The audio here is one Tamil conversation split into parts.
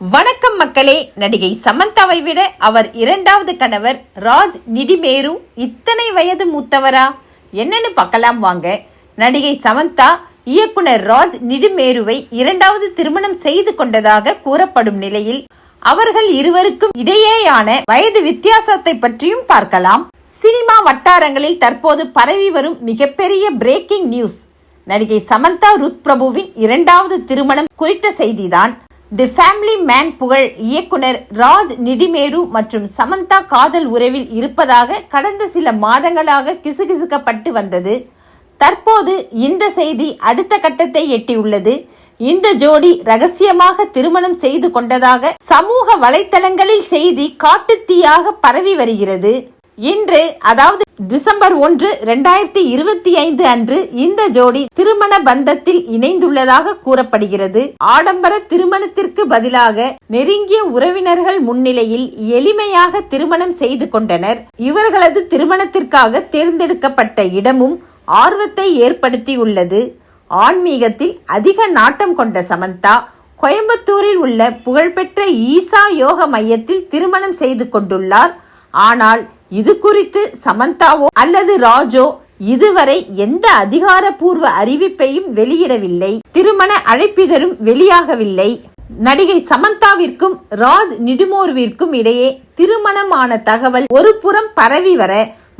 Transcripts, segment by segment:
வணக்கம் மக்களே. நடிகை சமந்தாவை விட அவர் இரண்டாவது கணவர் ராஜ் நிடிமேரு இத்தனை வயது மூத்தவரா? என்னன்னு பார்க்கலாம் வாங்க. நடிகை சமந்தா இயக்குனர் ராஜ் நிடிமேருவை இரண்டாவது திருமணம் செய்து கொண்டதாக கூறப்படும் நிலையில் அவர்கள் இருவருக்கும் இடையேயான வயது வித்தியாசத்தை பற்றியும் பார்க்கலாம். சினிமா வட்டாரங்களில் தற்போது பரவி வரும் மிகப்பெரிய பிரேக்கிங் நியூஸ் நடிகை சமந்தா ருத் பிரபுவின் இரண்டாவது திருமணம் குறித்த செய்திதான். தி ஃபேமிலி மேன் புகழ் இயக்குனர் ராஜ் நிடிமேரு மற்றும் சமந்தா காதல் உறவில் இருப்பதாக கடந்த சில மாதங்களாக கிசுகிசுக்கப்பட்டு வந்தது. தற்போது இந்த செய்தி அடுத்த கட்டத்தை எட்டியுள்ளது. இந்த ஜோடி ரகசியமாக திருமணம் செய்து கொண்டதாக சமூக வலைத்தளங்களில் செய்தி காட்டுத்தீயாக பரவி வருகிறது. இன்று அதாவது டிசம்பர் ஒன்று இரண்டாயிரத்தி இருபத்தி ஐந்து அன்று இந்த ஜோடி திருமண பந்தத்தில் இணைந்துள்ளதாக கூறப்படுகிறது. ஆடம்பர திருமணத்திற்கு பதிலாக நெருங்கிய உறவினர்கள் முன்னிலையில் எளிமையாக திருமணம் செய்து கொண்டனர். இவர்களது திருமணத்திற்காக தேர்ந்தெடுக்கப்பட்ட இடமும் ஆர்வத்தை ஏற்படுத்தியுள்ளது. ஆன்மீகத்தில் அதிக நாட்டம் கொண்ட சமந்தா கோயம்புத்தூரில் உள்ள புகழ்பெற்ற ஈசா யோக மையத்தில் திருமணம் செய்து கொண்டுள்ளார். ஆனால் இது குறித்து சமந்தாவோ அல்லது ராஜோ இதுவரை எந்த அதிகாரப்பூர்வ அறிவிப்பையும் வெளியிடவில்லை. திருமண அழைப்பிதழும் வெளியாகவில்லை. நடிகை சமந்தாவிற்கும் ராஜ் நிடுமோர்விற்கும் இடையே திருமணமான தகவல் ஒரு புறம் பரவி வர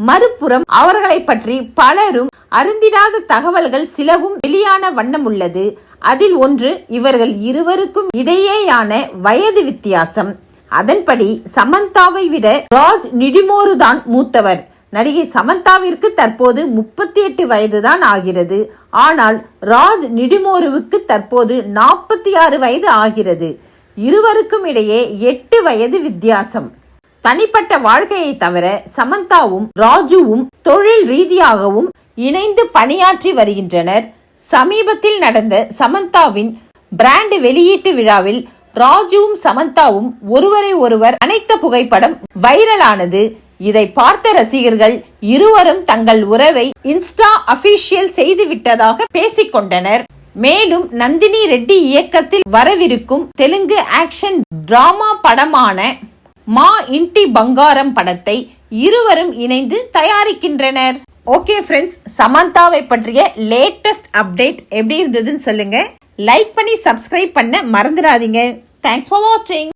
மறுபுறம் அவர்களை பற்றி பலரும் அருந்திடாத தகவல்கள் சிலவும் வெளியான வண்ணம் உள்ளது. அதில் ஒன்று இவர்கள் இருவருக்கும் இடையேயான வயது வித்தியாசம். அதன்படி சமந்தாவை விட ராஜ் நிடிமோரு தான் மூத்தவர். நடிகை சமந்தாவிற்கு தற்போது முப்பத்தி எட்டு வயதுதான் ஆகிறது. ஆனால் ராஜ் நிடிமோருவுக்கு தற்போது நாற்பத்தி ஆறு வயது ஆகிறது. இருவருக்கும் இடையே எட்டு வயது வித்தியாசம். தனிப்பட்ட வாழ்க்கையை தவிர சமந்தாவும் ராஜுவும் தொழில் ரீதியாகவும் இணைந்து பணியாற்றி வருகின்றனர். சமீபத்தில் நடந்த சமந்தாவின் பிராண்ட் வெளியீட்டு விழாவில் ராஜுவும் சமந்தாவும் ஒருவரை ஒருவர் அனைத்த புகைப்படம் வைரலானது. இதை பார்த்த ரசிகர்கள் இருவரும் தங்கள் உறவை இன்ஸ்டா அபிஷியல் செய்துவிட்டதாக பேசிக்கொண்டனர். மேலும் நந்தினி ரெட்டி இயக்கத்தில் வரவிருக்கும் தெலுங்கு ஆக்ஷன் டிராமா படமான மா இன்டி பங்காரம் படத்தை இருவரும் இணைந்து தயாரிக்கின்றனர். ஓகே ஃப்ரெண்ட்ஸ் சமந்தாவை பற்றிய லேட்டஸ்ட் அப்டேட் எப்படி இருந்ததுன்னு சொல்லுங்க. லைக் பண்ணி சப்ஸ்கிரைப் பண்ண மறந்துடாதீங்க. தேங்க்ஸ் ஃபார் வாட்சிங்